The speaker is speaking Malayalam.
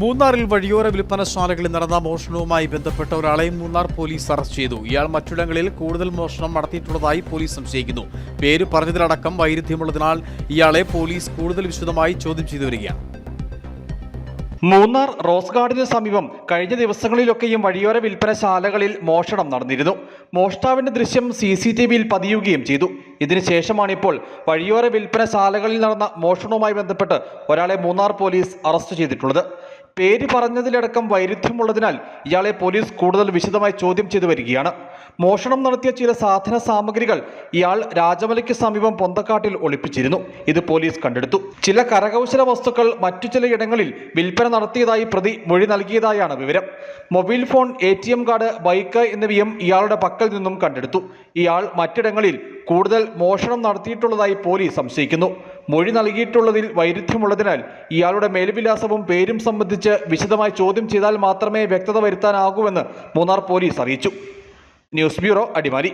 മൂന്നാറിൽ വഴിയോര വിൽപ്പനശാലകളിൽ നടന്ന മോഷണവുമായി ബന്ധപ്പെട്ട ഒരാളെ മൂന്നാർ പോലീസ് അറസ്റ്റ് ചെയ്തു. ഇയാൾ മറ്റിടങ്ങളിൽ കൂടുതൽ മോഷണം നടത്തിയിട്ടുള്ളതായി പോലീസ് സംശയിക്കുന്നു. പേര് പറഞ്ഞതിലടക്കം വൈരുദ്ധ്യമുള്ളതിനാൽ ഇയാളെ പോലീസ് കൂടുതൽ വിശദമായി ചോദ്യം ചെയ്തു വരികയാണ്. മൂന്നാർ റോസ് ഗാർഡിന് സമീപം കഴിഞ്ഞ ദിവസങ്ങളിലൊക്കെയും വഴിയോര വിൽപ്പനശാലകളിൽ മോഷണം നടന്നിരുന്നു. മോഷ്ടാവിന്റെ ദൃശ്യം സി സി ടി വിയിൽ പതിയുകയും ചെയ്തു. ഇതിനുശേഷമാണിപ്പോൾ വഴിയോര വിൽപ്പനശാലകളിൽ നടന്ന മോഷണവുമായി ബന്ധപ്പെട്ട് ഒരാളെ മൂന്നാർ പോലീസ് അറസ്റ്റ് ചെയ്തിട്ടുള്ളത്. പേര് പറഞ്ഞതിലടക്കം വൈരുദ്ധ്യമുള്ളതിനാൽ ഇയാളെ പോലീസ് കൂടുതൽ വിശദമായി ചോദ്യം ചെയ്തു വരികയാണ്. മോഷണം നടത്തിയ ചില സാധന സാമഗ്രികൾ ഇയാൾ രാജമലയ്ക്ക് സമീപം പൊന്തക്കാട്ടിൽ ഒളിപ്പിച്ചിരുന്നു. ഇത് പോലീസ് കണ്ടെടുത്തു. ചില കരകൗശല വസ്തുക്കൾ മറ്റു ചിലയിടങ്ങളിൽ വിൽപ്പന നടത്തിയതായി പ്രതി മൊഴി നൽകിയതായാണ് വിവരം. Mobile phone A card bike എന്നിവയും ഇയാളുടെ പക്കൽ നിന്നും കണ്ടെടുത്തു. ഇയാൾ മറ്റിടങ്ങളിൽ കൂടുതൽ മോഷണം നടത്തിയിട്ടുള്ളതായി പോലീസ് സംശയിക്കുന്നു. മൊഴി നൽകിയിട്ടുള്ളതിൽ വൈരുദ്ധ്യമുള്ളതിനാൽ ഇയാളുടെ മേൽവിലാസവും പേരും സംബന്ധിച്ച് വിശദമായി ചോദ്യം ചെയ്താൽ മാത്രമേ വ്യക്തത വരുത്താനാകൂവെന്ന് മൂന്നാർ പോലീസ് അറിയിച്ചു. News bureau Adimali.